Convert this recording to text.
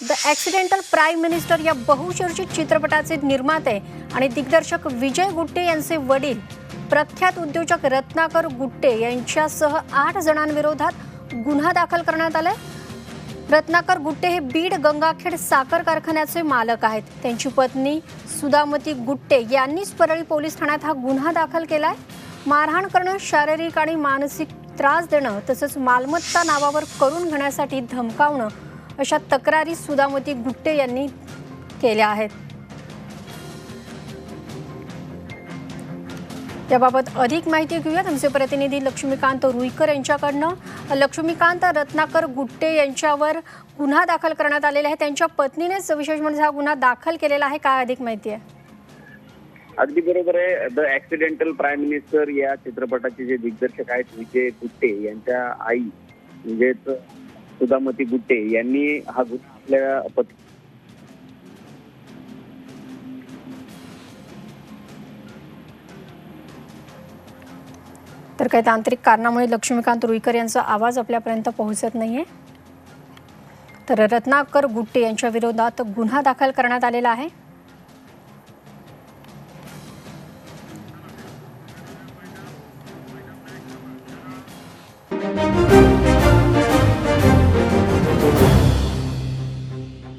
The accidental prime minister या बहुचर्चित चित्रपटाचे निर्माते आणि दिग्दर्शक विजय गुट्टे यांचे वडील प्रख्यात उद्योजक रत्नाकर गुट्टे यांच्यासह आठ जणांविरोधात गुन्हा दाखल करण्यात आलाय. रत्नाकर गुट्टे हे बीड गंगाखेड साखर कारखान्याचे मालक आहेत. त्यांची पत्नी सुदामती गुट्टे यांनीच परळी पोलीस ठाण्यात हा गुन्हा दाखल केलाय. मारहाण करणं शारीरिक आणि मानसिक त्रास देणं तसंच मालमत्ता नावावर करून घेण्यासाठी धमकावणं अशा तक्रारी सुदामती गुट्टे यांनी केल्या आहेत. याबाबत अधिक माहिती घेऊयात आमचे प्रतिनिधी लक्ष्मीकांत रुईकर यांच्याकडनं. लक्ष्मीकांत रत्नाकर गुट्टे यांच्यावर गुन्हा दाखल करण्यात आलेला आहे. त्यांच्या पत्नीनेच विशेष म्हणजे हा गुन्हा दाखल केलेला आहे. काय अधिक माहिती आहे? अगदी बरोबर आहे. द ऍक्सिडेंटल प्राईम मिनिस्टर या चित्रपटाचे जे दिग्दर्शक आहेत विजय गुट्टे यांच्या आई म्हणजेच सुधामती गुट्टे यांनी हा गुन्हा आपल्या पत तर काही तांत्रिक कारणामुळे लक्ष्मीकांत रुईकर यांचा आवाज आपल्यापर्यंत पोहोचत नाहीये. तर रत्नाकर गुट्टे यांच्या विरोधात गुन्हा दाखल करण्यात आलेला आहे.